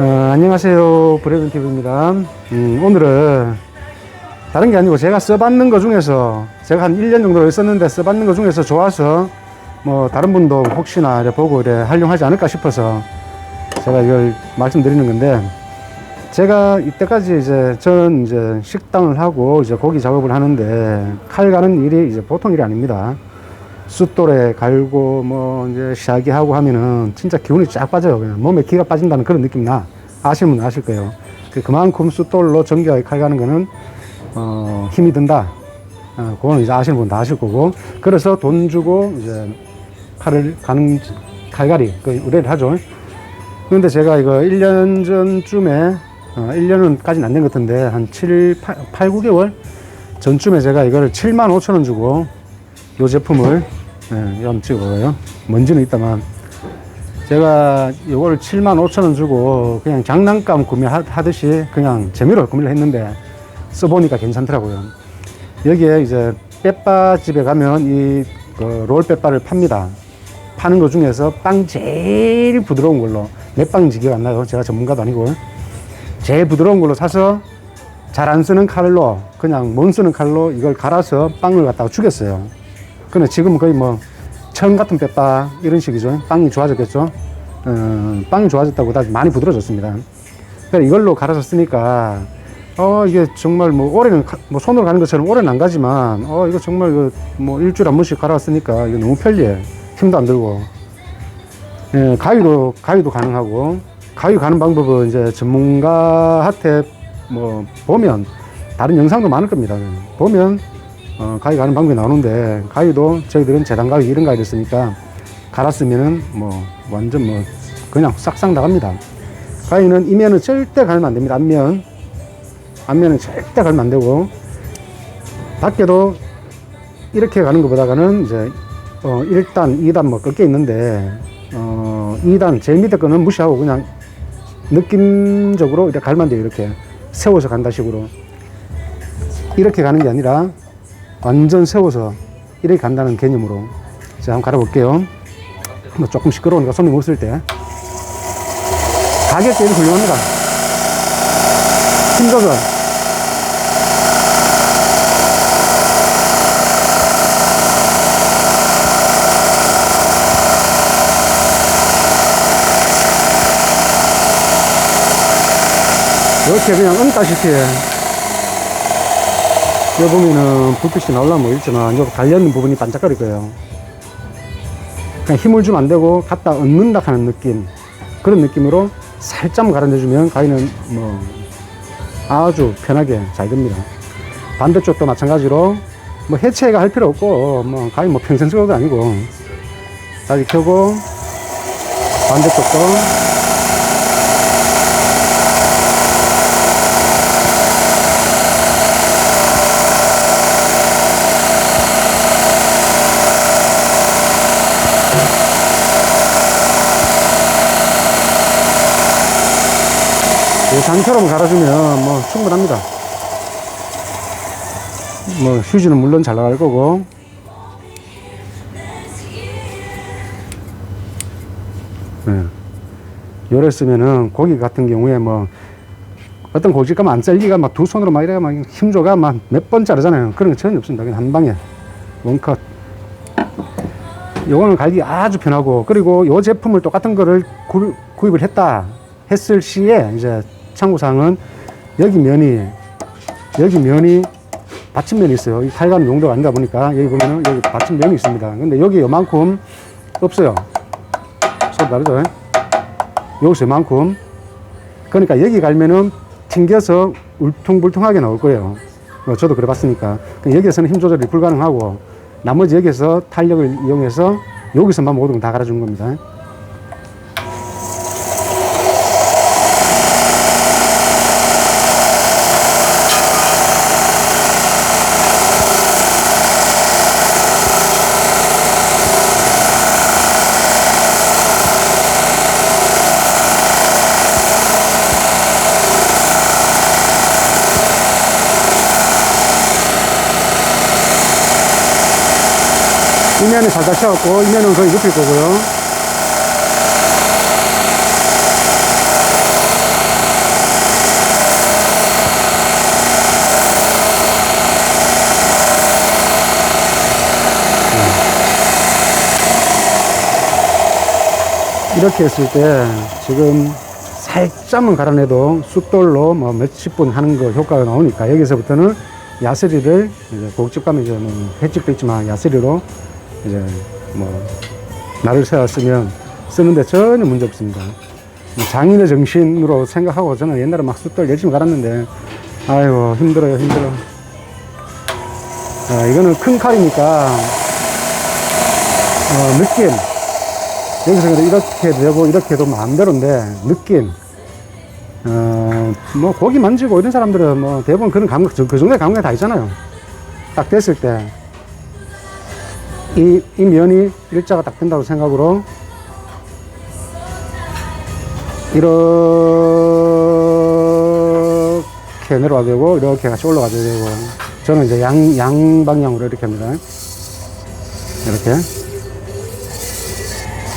어, 안녕하세요. 브레든 TV입니다. 음, 오늘은 다른 게 아니고 제가 써봤는 것 중에서 제가 한 1년 정도 썼는데 써봤는 것 중에서 좋아서 뭐 다른 분도 혹시나 보고 이래 활용하지 않을까 싶어서 제가 이걸 말씀드리는 건데 제가 이때까지 이제 전 이제 식당을 하고 이제 고기 작업을 하는데 칼 가는 일이 이제 보통 일이 아닙니다. 숫돌에 갈고 뭐 이제 시하게 하고 하면은 진짜 기운이 쫙 빠져요. 그냥 몸에 기가 빠진다는 그런 느낌 나. 아시는 분 아실 거예요. 그- 그만큼 숫돌로 정교하게 칼 가는 거는 어, 힘이 든다. 어, 그거는 이제 아시는 분 다 아실 거고. 그래서 돈 주고 이제 칼을 가는 칼갈이 그 의뢰를 하죠. 그런데 제가 이거 1년 전쯤에 어, 1년은까지는 안 된 것 같은데 한 7, 8, 8 9개월 전쯤에 제가 이거를 7만 5천 원 주고 이 제품을 예, 한번 찍어봐요. 먼지는 있다만 제가 이거를 7만 5천 원 주고 그냥 장난감 구매하듯이 그냥 재미로 구매를 했는데 써보니까 괜찮더라고요. 여기에 이제 빼빠 집에 가면 이그 롤 빼빠를 팝니다. 파는 것 중에서 빵 제일 부드러운 걸로 몇 빵인지 기억 안 나요. 제가 전문가도 아니고 제일 부드러운 걸로 사서 잘 안 쓰는 칼로 그냥 못 쓰는 칼로 이걸 갈아서 빵을 갖다가 죽였어요. 근데 지금은 거의 뭐 천 같은 빼빠 이런 식이죠. 빵이 좋아졌겠죠. 어, 빵이 좋아졌다고 다 많이 부드러졌습니다. 그래 이걸로 갈아서 쓰니까 어 이게 정말 뭐 올해는 가- 뭐 손으로 가는 것처럼 올해는 안 가지만 어 이거 정말 그뭐 일주일에 한 번씩 갈아 쓰니까 이거 너무 편리해. 힘도 안 들고. 예, 가위로 가위도 가능하고 가위 가는 방법은 이제 전문가한테 뭐 보면 다른 영상도 많을 겁니다. 보면 어, 가위 가는 방법이 나오는데 가위도 저희들은 재단 가위 이런 가위를 쓰니까 갈았으면은 뭐 완전 뭐 그냥 싹싹 나갑니다. 가위는 이면은 절대 갈면 안 됩니다. 앞면 앞면은 절대 갈면 안 되고 밖에도 이렇게 가는 것보다는 이제 어 1단, 2단 뭐 꺾여 있는데 어 2단 제일 밑에 거는 무시하고 그냥 느낌적으로 이렇게 갈면 돼요. 이렇게 세워서 간다 식으로 이렇게 가는 게 아니라 완전 세워서 이렇게 간다는 개념으로 제가 한번 갈아볼게요. 뭐 조금 시끄러우니까 손님 없을 때 가격대는 훌륭합니다. 힘 조절. 이렇게 그냥 얹다시피 여기 보면은 불빛이 나올라면 모르겠지만 여기 달려있는 부분이 반짝거릴 거예요. 그냥 힘을 주면 안 되고 갖다 얹는다 하는 느낌 그런 느낌으로 살짝 갈아내주면 가위는 뭐 아주 편하게 잘 됩니다. 반대쪽도 마찬가지로 뭐 해체가 할 필요 없고 뭐 가위 뭐 평생 쓰는 것도 아니고 다시 켜고 반대쪽도 장처럼 갈아주면 뭐 충분합니다. 뭐 휴지는 물론 잘 나갈 거고 예. 요래 쓰면은 고기 같은 경우에 뭐 어떤 고깃감 안 잘리가 막 두 손으로 막 이래가 막 힘줘가 막 몇 번 자르잖아요. 그런 거 전혀 없습니다. 그냥 한 방에 원컷. 요거는 갈기 아주 편하고 그리고 요 제품을 똑같은 거를 구, 구입을 했다 했을 시에 이제 참고사항은 여기 면이 여기 면이 받침면이 있어요. 이 칼가는 용도가 아니다 보니까 여기 보면은 여기 받침면이 있습니다. 근데 여기 요만큼 없어요. 소리 다르죠? 여기서 요만큼. 그러니까 여기 갈면은 튕겨서 울퉁불퉁하게 나올 거예요. 어, 저도 그래 봤으니까. 여기에서는 힘 조절이 불가능하고 나머지 여기에서 탄력을 이용해서 여기서만 모든 걸다 갈아주는 겁니다. 뒷면이 살짝 채웠고 이면은 거의 눕힐 거고요. 음. 이렇게 했을 때 지금 살짝만 갈아내도 숫돌로 뭐 몇십 분 하는 거 효과가 나오니까 여기서부터는 야스리를 이제 고급집 가면 이제 뭐 횟집도 있지만 야스리로 이제 뭐 세워 쓰면 쓰는데 전혀 문제 없습니다. 뭐 장인의 정신으로 생각하고 저는 옛날에 막 숫돌 열심히 갈았는데 아이고 힘들어요 힘들어. 아, 이거는 큰 칼이니까 어, 느낌 여기서 이렇게 되고 이렇게 해도 마음대로인데 느낌 어, 뭐 고기 만지고 이런 사람들은 뭐 대부분 그런 감각 저- 그 정도의 감각이 다 있잖아요 딱 됐을 때 이, 이 면이 일자가 딱 된다고 생각으로. 이렇게 내려와야 되고 이렇게 같이 올라가야 되고. 저는 이제 양, 양 방향으로 이렇게 합니다. 이렇게.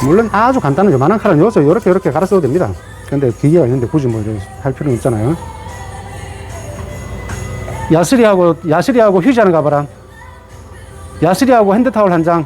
물론 아주 간단한 요만한 칼은 여기서 이렇게 이렇게 갈아 써도 됩니다. 근데 기계가 있는데 굳이 뭐 할 필요는 없잖아요. 야스리하고 야스리하고 휴지 하나 가봐라 야스리하고 핸드타월 한 장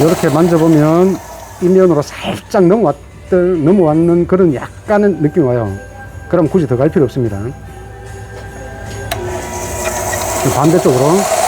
이렇게 만져보면 이 면으로 살짝 넘어왔, 넘어왔는 그런 약간의 느낌이 와요. 그럼 굳이 더 갈 필요 없습니다. 반대쪽으로.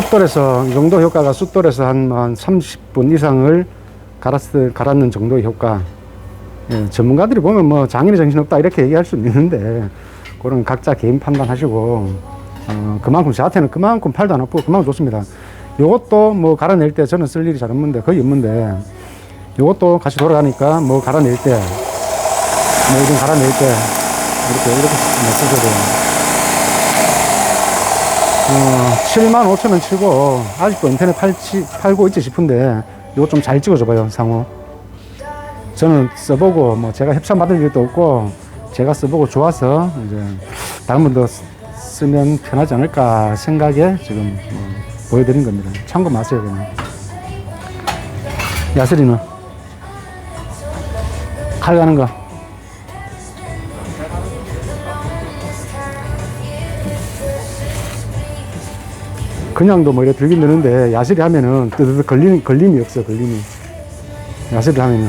숫돌에서 이 정도 효과가 숫돌에서 한, 한 30분 이상을 갈았을, 갈았는 정도의 효과. 예, 전문가들이 보면 뭐 장인의 정신 없다 이렇게 얘기할 수는 있는데 그런 각자 개인 판단하시고 어, 그만큼 저한테는 그만큼 팔도 안 아프고 그만큼 좋습니다. 요것도 뭐 갈아낼 때 저는 쓸 일이 잘 없는데 거의 없는데 요것도 같이 돌아가니까 뭐 갈아낼 때 뭐 이런 갈아낼 때 이렇게 이렇게 뭐 쓰셔도. 어, 7만 5천 원 치고 아직도 인터넷 팔지, 팔고 있지 싶은데 이거 좀 잘 찍어줘봐요 상호. 저는 써보고 뭐 제가 협찬 받을 일도 없고 제가 써보고 좋아서 이제 다른 분도 쓰- 쓰면 편하지 않을까 생각에 지금 뭐 보여드린 겁니다. 참고 마세요 그냥. 야스리는? 칼 가는 거 그냥도 뭐 이렇게 들긴 드는데 야실이 하면은 뜨드득 걸림, 걸림이 없어 걸림이. 야실이 하면은.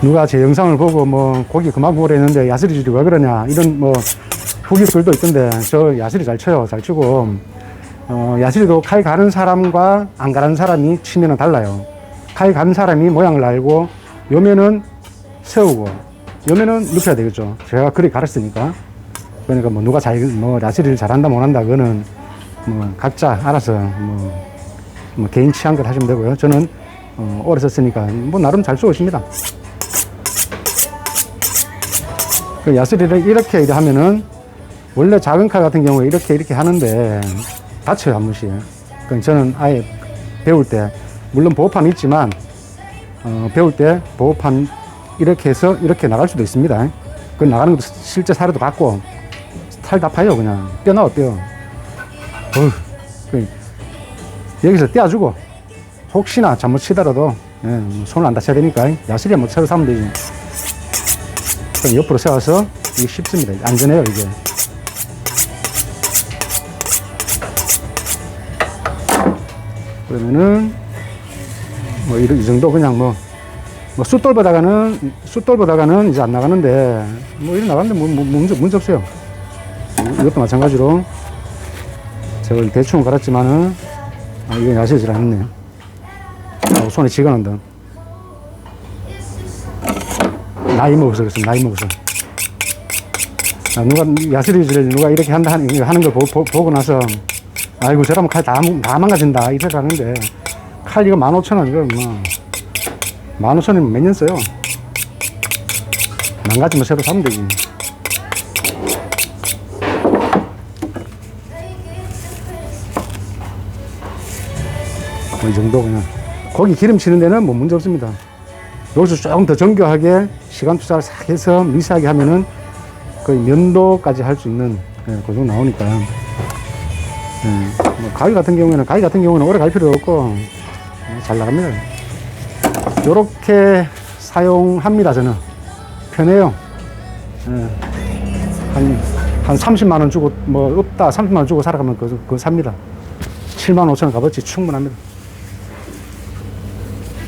누가 제 영상을 보고 뭐 고기 그만 구우라 했는데 야실이 줄이 왜 그러냐? 이런 뭐 후기 글도 있던데 저 야실이 잘 쳐요 잘 치고. 어, 야실이도 칼 가는 사람과 안 가는 사람이 치면은 달라요. 칼 가는 사람이 모양을 알고 요면은 세우고 요면은 눕혀야 되겠죠. 제가 그리 가르쳤으니까. 그러니까 뭐 누가 잘, 뭐 라시리를 잘한다 못한다 그거는 뭐 각자 알아서 뭐, 뭐 개인 취향껏 하시면 되고요. 저는 어, 오래 썼으니까 뭐 나름 잘 쏘십니다. 그 야스리를 이렇게 이렇게 하면은 원래 작은 칼 같은 경우에 이렇게 이렇게 하는데 다쳐요 한 번씩. 그러니까 저는 아예 배울 때 물론 보호판이 있지만 어, 배울 때 보호판 이렇게 해서 이렇게 나갈 수도 있습니다. 그 나가는 것도 실제 사례도 봤고 탈다 파요 그냥 뼈 나와 뼈. 어휴, 그 여기서 떼어주고 혹시나 잘못 치더라도 예, 뭐 손을 안 다쳐야 되니까 야스리 한번 채로 사면 되지. 그럼 옆으로 세워서 이게 쉽습니다. 안전해요 이게. 그러면은 뭐 이 정도 그냥 뭐 뭐 숫돌 보다가는 숫돌 보다가는 이제 안 나가는데 뭐 이래 나가는데 뭐, 뭐 문제 문제 없어요. 이것도 마찬가지로 제가 대충 갈았지만은 아 이거 야실질 않네요. 아, 손에 쥐가 난다. 나이 먹어서 그랬어 나이 먹어서. 아, 누가 야스리질 누가 이렇게 한다 하는, 하는 걸 보, 고 나서 아이고 저러면 칼 다 다 망가진다 이 생각하는데 칼 이거 15,000원 이거 뭐 15,000원이면 몇 년 써요? 망가지면 새로 사면 되지. 뭐이 정도 그냥. 고기 기름 치는 데는 뭐 문제 없습니다. 여기서 조금 더 정교하게 시간 투자를 싹 해서 미세하게 하면은 거의 면도까지 할 수 있는 예, 그 정도 나오니까. 예, 뭐 가위 같은 경우에는 가위 같은 경우는 오래 갈 필요도 없고 예, 잘 나갑니다. 이렇게 사용합니다 저는 편해요. 예, 한, 한 30만 원 주고 뭐 없다 30만 원 주고 살아가면 그거, 그거 삽니다. 7만 5천 원 값어치 충분합니다.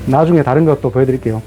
나중에 다른 것도 보여드릴게요.